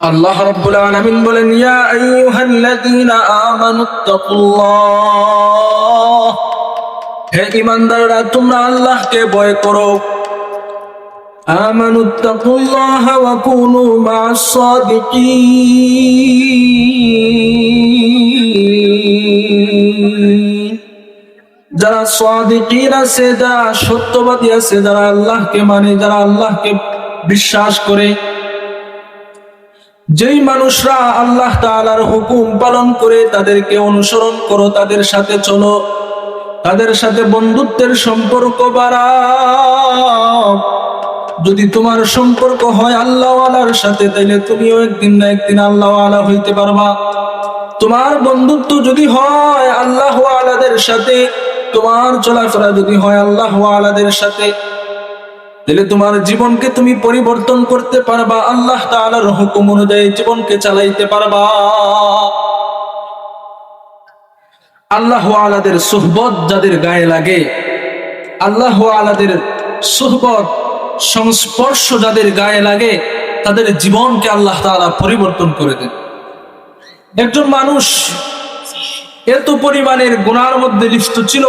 আল্লাহ রাব্বুল আলামিন বলেন, ইয়া আইয়ুহাল্লাযীনা আমানুত্তাকুল্লাহ হে ঈমানদাররা, তোমরা আল্লাহকে ভয় করো। আমানুত্তাকুল্লাহ ওয়া কুনু মা'আস সাদিকিন। যারা সাদিকিন আছে, যারা সত্যবাদী আছে, যারা আল্লাহকে মানে যারা আল্লাহকে বিশ্বাস করে যেই মানুষরা আল্লাহ তাআলার হুকুম পালন করে তাদেরকে অনুসরণ করো, তাদের সাথে চলো। তাদের সাথে বন্ধুত্বের সম্পর্ক বাড়াও। যদি তোমার সম্পর্ক হয় আল্লাহওয়ালার সাথে, তাইলে তুমিও একদিন না একদিন আল্লাহওয়ালা হইতে পারবা। তোমার বন্ধুত্ব যদি হয় আল্লাহ আলাদের সাথে, তোমার চলাফেরা যদি হয় আল্লাহ আলাদের সাথে তাহলে তোমার জীবনকে তুমি পরিবর্তন করতে পারবা, আল্লাহ তাআলার হুকুম অনুযায়ী জীবনকে চালাইতে পারবা। আল্লাহ আলাদের সুহবত যাদের গায়ে লাগে, আল্লাহ আলাদের সুহবত, সংস্পর্শ যাদের গায়ে লাগে, তাদের জীবনকে আল্লাহ তাআলা পরিবর্তন করে দেন। একজন মানুষ এত পরিমাণের গুণার মধ্যে লিপ্ত ছিল,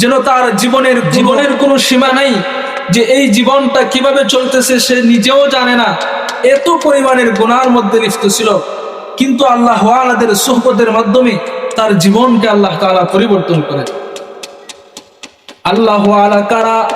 যেন তার জীবনের জীবনের কোনো সীমা নাই যে এই জীবনটা কীভাবে চলতেছে সে নিজেও জানে না। এত পরিমাণের গুনার মধ্যে লিপ্ত ছিল। কিন্তু আল্লাহ আলাদের সোহবতের মাধ্যমে তার জীবনকে আল্লাহ তাআলা পরিবর্তন করে। আল্লাহ আলা কারা?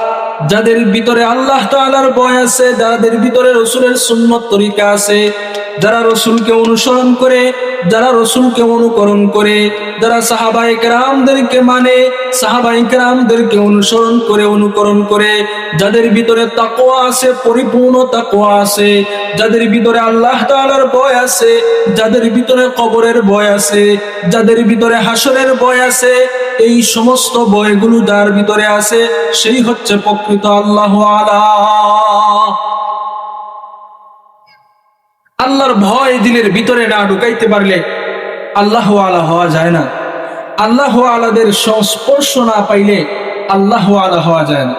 যাদের ভিতরে আল্লাহ তাআলার বয় আছে, যাদের ভিতরে রসুলের সুন্নত তরিকা আছে, যারা রসুলকে অনুসরণ করে যারা রসুলকে অনুকরণ করে, যারা সাহাবাই কেরামদেরকে মানে সাহাবাই কেরামদেরকে অনুসরণ করে, অনুকরণ করে, যাদের ভিতরে তাকোয়া আছে, পরিপূর্ণ তাকোয়া আছে, যাদের ভিতরে আল্লাহ তাআলার বয় আছে, যাদের ভিতরে কবরের বয় আছে, যাদের ভিতরে হাসরের বয় আছে, এই সমস্ত বয়গুলো যার ভিতরে আছে, সেই হচ্ছে প্রকৃত আল্লাহ আলা। দিলের ভিতরে না ঢুকাইতে পারলে আল্লাহ আলা হওয়া যায় না। আল্লাহ আলাদের সংস্পর্শ না পাইলে আল্লাহ আলা হওয়া যায় না।